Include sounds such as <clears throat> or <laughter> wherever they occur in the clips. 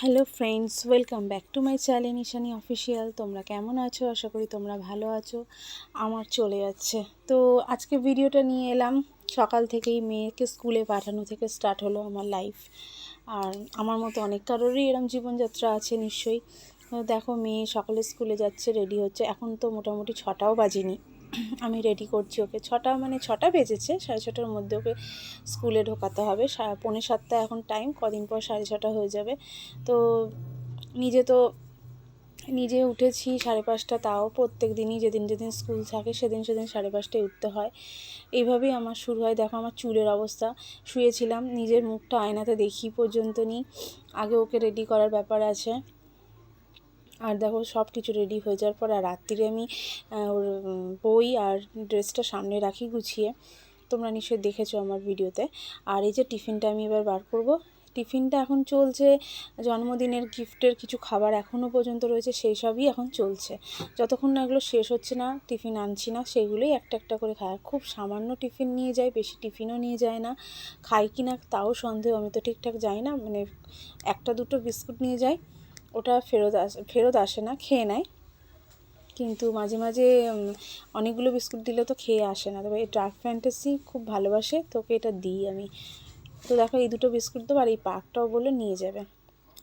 Hello friends welcome back to my channel Nishani official তোমরা কেমন আছো? আশা করি তোমরা ভালো আছো। আমার চলে যাচ্ছে। তো আজকে ভিডিওটা নিয়ে এলাম। সকাল থেকেই মেয়েকে স্কুলে পাঠানো থেকে স্টার্ট হলো আমার লাইফ আর আমার মতো অনেক কারোরই এরম জীবনযাত্রা আছে নিশ্চয়ই। দেখো, মেয়ে সকালে স্কুলে যাচ্ছে রেডি হচ্ছে। এখন তো মোটামুটি ছটাও বাজেনি। <clears throat> আমি রেডি করছি ওকে। ছটা মানে ছটা বেজেছে, সাড়ে ছটার মধ্যে ওকে স্কুলে ঢোকাতে হবে। পৌনে সাতটা এখন টাইম কদিন পর সাড়ে ছটা হয়ে যাবে। তো নিজে তো নিজে উঠেছি সাড়ে পাঁচটা তাও। প্রত্যেক দিনই যেদিন যেদিন স্কুল থাকে সেদিন সেদিন সাড়ে পাঁচটায় উঠতে হয়। এইভাবেই আমার শুরু হয়। দেখো আমার চুলের অবস্থা। শুয়েছিলাম, নিজের মুখটা আয়নাতে দেখি পর্যন্ত নিই আগে ওকে রেডি করার ব্যাপার আছে। আর দেখো সব কিছু রেডি হয়ে যাওয়ার পর আর রাত্রিরে আমি ওর বই আর ড্রেসটা সামনে রাখি গুছিয়ে। তোমরা নিশ্চয়ই দেখেছ আমার ভিডিওতে। আর এই যে টিফিনটা আমি এবার বার করব। টিফিনটা এখন চলছে, জন্মদিনের গিফটের কিছু খাবার এখনও পর্যন্ত রয়েছে, সেই সবই এখন চলছে। যতক্ষণ না এগুলো শেষ হচ্ছে না, টিফিন আনছি না, সেগুলোই একটা একটা করে খায় খুব সামান্য টিফিন নিয়ে যায়, বেশি টিফিনও নিয়ে যায় না। খাই কি না তাও সন্দেহ, আমি তো ঠিকঠাক যাই না মানে একটা দুটো বিস্কুট নিয়ে যাই। ওটা ফেরত আসে ফেরত আসে না, খেয়ে নেয়। কিন্তু মাঝে মাঝে অনেকগুলো বিস্কুট দিলে তো খেয়ে আসে না। তবে এই ডার্ক ফ্যান্টাসি খুব ভালোবাসে, তোকে এটা দিই আমি। তো দেখো, এই দুটো বিস্কুট দেবো আর এই পাকটাও বলে নিয়ে যাবে।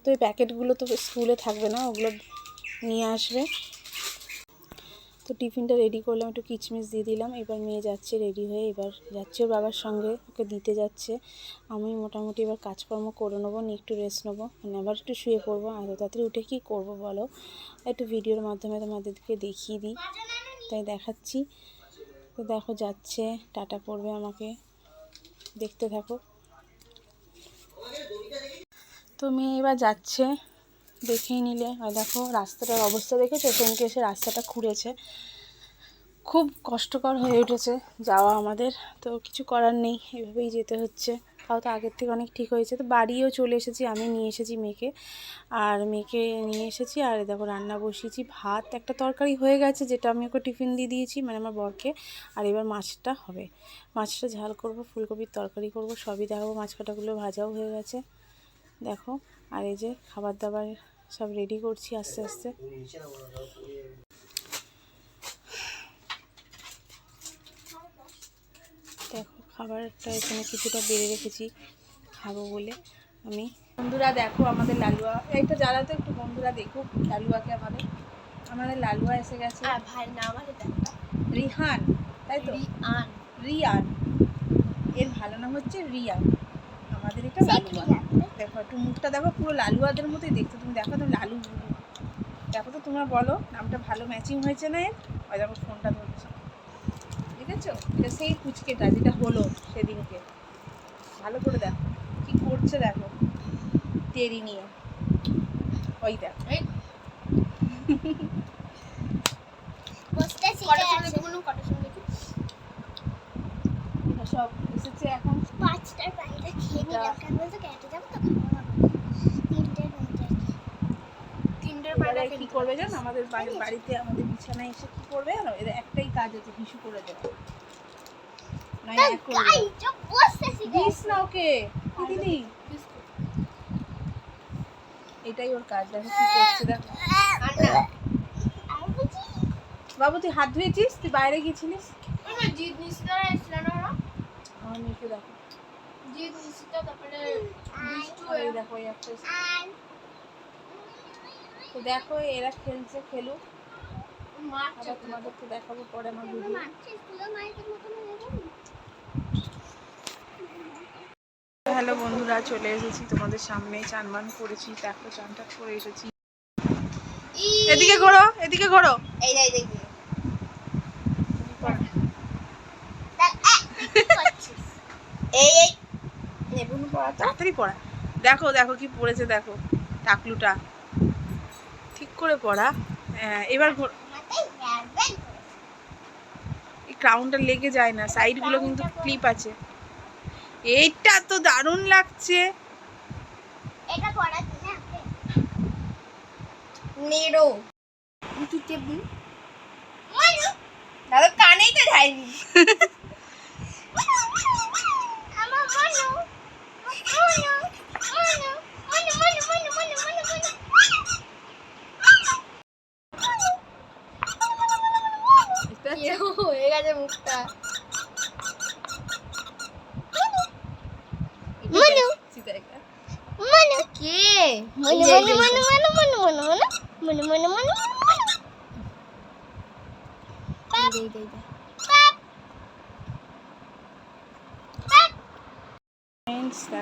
তো এই প্যাকেটগুলো তো স্কুলে থাকবে না, ওগুলো নিয়ে আসবে। তো টিফিনটা রেডি করলাম, একটু কিচমিচ দিয়ে দিলাম। এবার মেয়ে যাচ্ছে রেডি হয়ে, এবার যাচ্ছে ওর বাবার সঙ্গে, ওকে দিতে যাচ্ছে। আমি মোটামুটি এবার কাজকর্ম করে নেব, নিয়ে একটু রেস্ট নেব। মানে আবার একটু শুয়ে পড়ব। এত তাড়াতাড়ি উঠে কী করব বলো? একটু ভিডিওর মাধ্যমে তোমাদেরকে দেখিয়ে দিই। তাই দেখাচ্ছি। তো দেখো যাচ্ছে, টাটা পড়বে আমাকে। দেখতে থাকো। তো মেয়ে এবার যাচ্ছে। দেখেই নিলে। আর দেখো, রাস্তাটার অবস্থা দেখেছ? সেদিনকে এসে রাস্তাটা খুঁড়েছে। খুব কষ্টকর হয়ে উঠেছে যাওয়া আমাদের। তো কিছু করার নেই, এভাবেই যেতে হচ্ছে। তাও তো আগের থেকে অনেক ঠিক হয়েছে। তো বাড়িও চলে এসেছি, আমি নিয়ে এসেছি মেয়েকে। আর মেয়েকে নিয়ে এসেছি, আর দেখো, রান্না বসিয়েছি, ভাত, একটা তরকারি হয়ে গেছে, যেটা আমি ওকে টিফিন দিয়ে দিয়েছি মানে আমার বরকে। আর এবার মাছটা হবে। মাছটা ঝাল করব, ফুলকপির তরকারি করব, সবই দেখাবো, মাছ কাটাগুলো ভাজাও হয়ে গেছে। দেখো আর এই যে খাবার দাবার সব রেডি করছি আস্তে আস্তে। দেখো খাবারটা এখানে কিছুটা বেড়ে রেখেছি খাব বলে আমি। বন্ধুরা দেখো আমাদের লালুয়া। এইটা জ্বালাতে একটু বন্ধুরা দেখুক লালুয়াকে আমাদের। আমাদের লালুয়া এসে গেছে। আর ভাইয়ের নাম আছে রিহান তাই তো? রিয়ান। রিয়ান। এর ভালো নাম হচ্ছে রিয়ান। আমাদের এটা লালুয়া। দেখো একটু মুখটা দেখো পুরো লালুয়াদের মতোই দেখতে। তুমি দেখো তো লালু। দেখো তো তোমরা বলো নামটা ভালো ম্যাচিং হয়েছে না এর? ওই দেখো ফোনটা ধরছে। দেখেছ? এটা সেই পুচকেটা যেটা হলো সেদিনকে। ভালো করে দেখো কি করছে দেখো। তেরি নিয়ে। ওই দেখো। <laughs> এরা করবে জানো? আমাদের বাড়িতে আমাদের বিছানায় এসে কি করবে জানো? এরা একটাই কাজ আছে হিসু করে দেবে। এটাই ওর কাজ দেখো দেখো। বাবু তুই হাত ধুয়েছিস? তুই বাইরে গেছিলিস দেখো। দেখো তো দেখো এরা খেলছে খেলুক। আবার তোমাদেরকে দেখাবো পরে আমার ভিডিও হয়ে হ্যালো বন্ধুরা চলে এসেছি তোমাদের সামনে। চান মান করেছি দেখো চান টান করে এসেছি। এদিকে ঘোরো এদিকে ঘোরো। এই যাই দেখবি এই এই পড়া তাড়াতাড়ি পড়া। দেখো দেখো কি পড়েছে দেখো টাকলুটা। করে পড়া। এবার এই ক্রাউনটা লেগে যায় না সাইডগুলো কিন্তু ক্লিপ আছে। এইটা তো দারুণ লাগছে। নেড়ো। তুই দাদা কানেই তো যায়নি। আমার মনু। মনু কে মনু মনু মনু মনু মনু মনু মনু মনু মনু মনু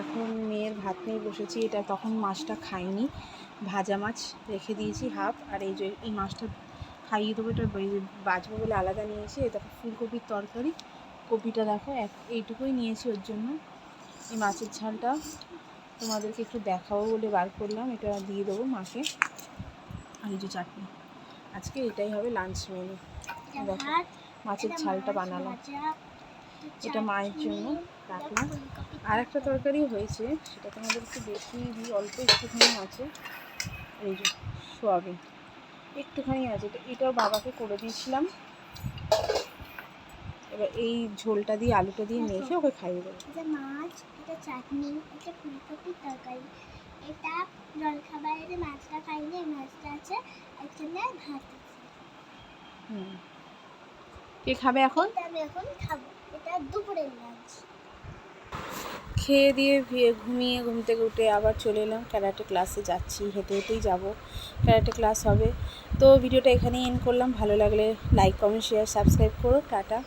এখন মেয়ের ভাত নিয়ে বসেছি। এটা তখন মাছটা খাইনি। ভাজা মাছ রেখে দিয়েছি হাফ। আর এই যে এই মাছটা খাইয়ে দেবো এটা বে- বাজবো বলে আলাদা নিয়েছি এটা ফুলকপির তরকারি। কপিটা দেখো এক এইটুকুই নিয়েছি ওর জন্য। এই মাছের ঝালটা তোমাদেরকে একটু দেখাবো বলে বার করলাম এটা দিয়ে দেবো মাকে। আর এই যে চাটনি। আজকে এটাই হবে লাঞ্চ মেনু দেখো মাছের ঝালটা বানালাম। এটা মায়ের জন্য রাখলাম। আর একটা তরকারি হয়েছে সেটা তোমাদের একটু বেশি দিই অল্প একটুখানি আছে। এই যে সোয়াবিন। একটুখানি আছে তো এটাও বাবাকে করে দিয়েছিলাম। এবার এই ঝোলটা দিয়ে আলুটা দিয়ে মেখে ওকে খাইয়ে দেবো। এটা মাছ এটা চাটনি এটা ফুলকপির তরকারি। এটা জলখাবারের মাছটা খাইনি এই মাছটা আছে এখানে ভাত হুম। কে খাবে এখন? আমি এখন খাব। এটা দুপুরের লাঞ্চ খেয়ে দিয়ে ঘুমিয়ে ঘুম থেকে উঠে আবার চলে এলাম। ক্যারাটে ক্লাসে যাচ্ছি, হেঁটে হেঁটেই যাব। ক্যারাটে ক্লাস হবে। তো ভিডিওটা এখানেই এন্ড করলাম। ভালো লাগলে লাইক কমেন্ট শেয়ার সাবস্ক্রাইব করো। টাটা।